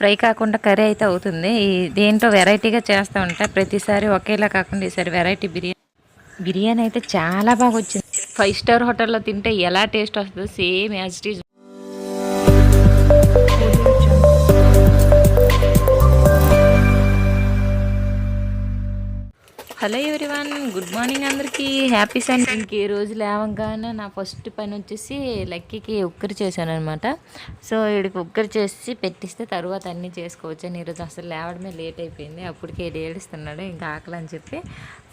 Fry కాకుండా curry అయితే అవుతుంది. దేంతో దేంట్లో వెరైటీగా చేస్తూ ఉంటా ప్రతిసారి ఒకేలా కాకుండా ఈసారి వెరైటీ బిర్యానీ. బిర్యానీ అయితే చాలా బాగా వచ్చింది. ఫైవ్ స్టార్ హోటల్లో తింటే ఎలా టేస్ట్ వస్తుందో same as it is. Hello everyone good morning అందరికీ. Happy Sunday. ఇంకే ఈ రోజు లేవగానే నా ఫస్ట్ పని వచ్చేసి లక్కీకి ఉక్కరి చేశాను అనమాట సో వీడికి ఉక్కరి చేసి పెట్టిస్తే తర్వాత అన్నీ చేసుకోవచ్చు అని ఈరోజు అసలు లేవడమే లేట్ అయిపోయింది. అప్పటికే ఈడు ఏడుస్తున్నాడు ఇంకా ఆకలి అని చెప్పి.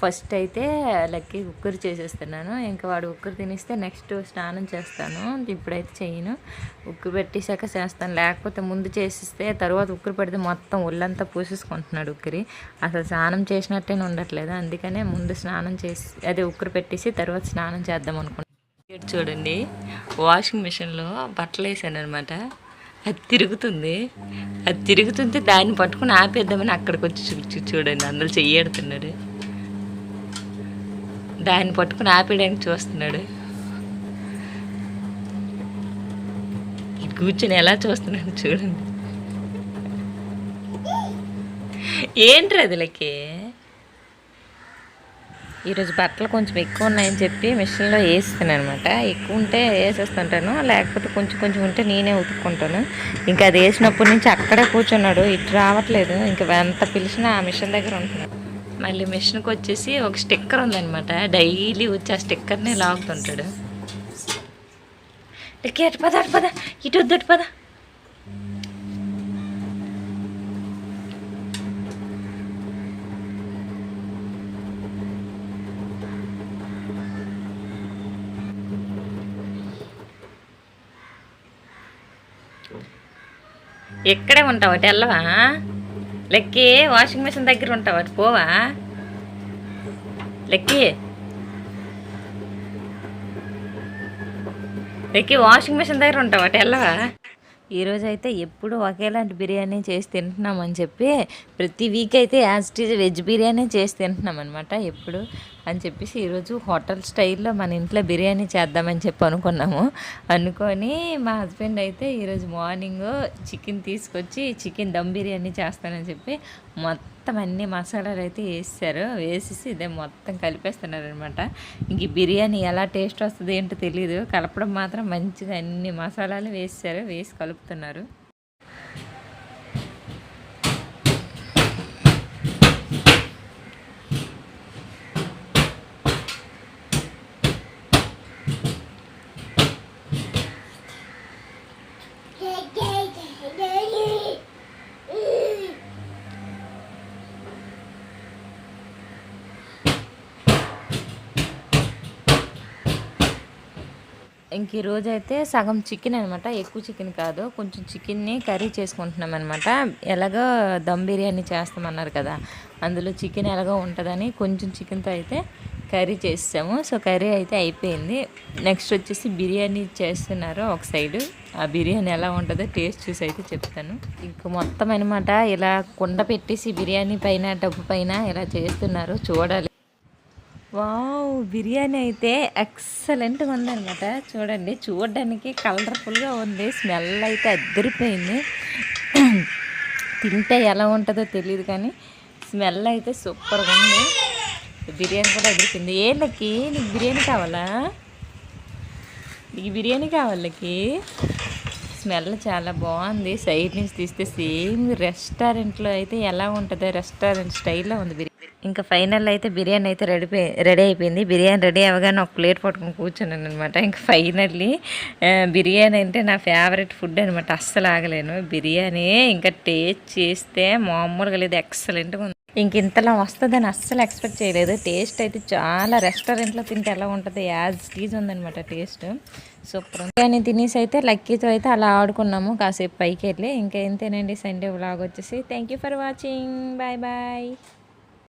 ఫస్ట్ అయితే లక్కీ ఉక్కరి చేసేస్తున్నాను. ఇంకా వాడు ఉక్కరు తినిస్తే నెక్స్ట్ స్నానం చేస్తాను. ఇప్పుడైతే చేయను. ఉక్కు పెట్టేశాక చేస్తాను. లేకపోతే ముందు చేసిస్తే తర్వాత ఉక్కరు పెడితే మొత్తం ఒళ్ళంతా పూసేసుకుంటున్నాడు ఉక్కరి. అసలు స్నానం చేసినట్టే ఉండట్లేదు. అందుకనే ముందు స్నానం చేసి అదే ఉక్కరు పెట్టేసి తర్వాత స్నానం చేద్దాం అనుకుంటున్నాను చూడండి వాషింగ్ మిషన్లో బట్టలు వేసాను అనమాట అది తిరుగుతుంది. అది తిరుగుతుంటే దాన్ని పట్టుకుని ఆపేద్దామని అక్కడికి వచ్చి చూ చూడండి అందులో చెయ్యడుతున్నాడు దాన్ని పట్టుకుని ఆపేయడానికి చూస్తున్నాడు. కూర్చొని ఎలా చూస్తున్నాడు చూడండి. ఏంటి అదిలకి ఈరోజు బట్టలు కొంచెం ఎక్కువ ఉన్నాయని చెప్పి మిషన్లో వేస్తాను అనమాట ఎక్కువ ఉంటే వేసేస్తుంటాను లేకపోతే కొంచెం కొంచెం ఉంటే నేనే ఉతుక్కుంటాను. ఇంకా అది వేసినప్పటి నుంచి అక్కడే కూర్చున్నాడు ఇటు రావట్లేదు. ఇంకా ఎంత పిలిచినా ఆ మిషన్ దగ్గర ఉంటున్నాడు. మళ్ళీ మిషన్కి వచ్చేసి ఒక స్టిక్కర్ ఉందనమాట డైలీ వచ్చి ఆ స్టిక్కర్ని లాగుతుంటాడు. లెక్కి అటు పద అటు పద. ఇటు వద్దు అటు పద. ఎక్కడే ఉంటావు అటు వెళ్ళవా? లెక్కి వాషింగ్ మిషన్ దగ్గర ఉంటావు అటు పోవా? లెక్కి. లెక్కి వాషింగ్ మిషన్ దగ్గర ఉంటావు అటు వెళ్ళవా? ఈరోజు అయితే ఎప్పుడు ఒకేలాంటి బిర్యానీ చేసి తింటున్నామని చెప్పి ప్రతి వీక్ అయితే as it is veg biryani చేసి తింటున్నాం అనమాట ఎప్పుడు. అని చెప్పేసి ఈరోజు హోటల్ స్టైల్లో మన ఇంట్లో బిర్యానీ చేద్దామని చెప్పి అనుకున్నాము. అనుకొని మా హస్బెండ్ అయితే ఈరోజు మార్నింగ్ చికెన్ తీసుకొచ్చి చికెన్ దమ్ బిర్యానీ చేస్తానని చెప్పి మొత్తం అన్ని మసాలాలు అయితే వేసారు. వేసేసి ఇదే మొత్తం కలిపేస్తున్నారు అనమాట ఇంక బిర్యానీ ఎలా టేస్ట్ వస్తుంది ఏంటో తెలియదు కలపడం మాత్రం మంచిగా అన్ని మసాలాలు వేసారు. వేసి కలుపుతున్నారు. ఇంక ఈరోజు అయితే సగం చికెన్ అనమాట ఎక్కువ చికెన్ కాదు. కొంచెం చికెన్ని కర్రీ చేసుకుంటున్నాం అనమాట ఎలాగో దమ్ బిర్యానీ చేస్తామన్నారు కదా. అందులో చికెన్ ఎలాగో ఉంటుందని కొంచెం చికెన్తో అయితే కర్రీ చేసాము సో కర్రీ అయితే అయిపోయింది. నెక్స్ట్ వచ్చేసి బిర్యానీ చేస్తున్నారు ఒక సైడు. ఆ బిర్యానీ ఎలా ఉంటుందో టేస్ట్ చూసి అయితే చెప్తాను. ఇంక మొత్తం అనమాట ఇలా కుండ పెట్టేసి బిర్యానీ పైన డబ్బు పైన ఇలా చేస్తున్నారు చూడాలి. వావ్ బిర్యానీ అయితే ఎక్సలెంట్గా ఉందనమాట చూడండి చూడడానికి కలర్ఫుల్గా ఉంది. స్మెల్ అయితే అద్దరిపోయింది. తింటే ఎలా ఉంటుందో తెలియదు కానీ స్మెల్ అయితే సూపర్గా ఉంది. బిర్యానీ కూడా అదిరిపోయింది ఏంటకి నీకు బిర్యానీ కావాలా? నీకు బిర్యానీ కావాలకి స్మెల్ చాలా బాగుంది. సైడ్ నుంచి తీస్తే సేమ్ రెస్టారెంట్లో అయితే ఎలా ఉంటుందో రెస్టారెంట్ స్టైల్లో ఉంది బిర్యానీ. ఇంకా ఫైనల్ అయితే బిర్యానీ అయితే రెడీ రెడీ అయిపోయింది. బిర్యానీ రెడీ అవ్వగానే ఒక ప్లేట్ పట్టుకుని కూర్చున్నాను అనమాట ఇంకా ఫైనల్లీ బిర్యానీ అంటే నా ఫేవరెట్ ఫుడ్ అనమాట అస్సలు ఆగలేను. బిర్యానీ ఇంకా టేస్ట్ చేస్తే మామూలుగా లేదు. ఎక్సలెంట్గా ఉంది. ఇంక ఇంతలా వస్తుందని అస్సలు ఎక్స్పెక్ట్ చేయలేదు. టేస్ట్ అయితే చాలా రెస్టారెంట్లో తింటే ఎలా ఉంటుంది? యాజ్ టీజ్ ఉందనమాట టేస్ట్ సూపర్ బిర్యానీ తినేసి అయితే లక్కీతో అయితే అలా ఆడుకున్నాము. కాసేపు పైకి వెళ్ళి. ఇంకా ఎంతేనండి సండే వ్లాగ్ వచ్చేసి. Thank you for watching bye bye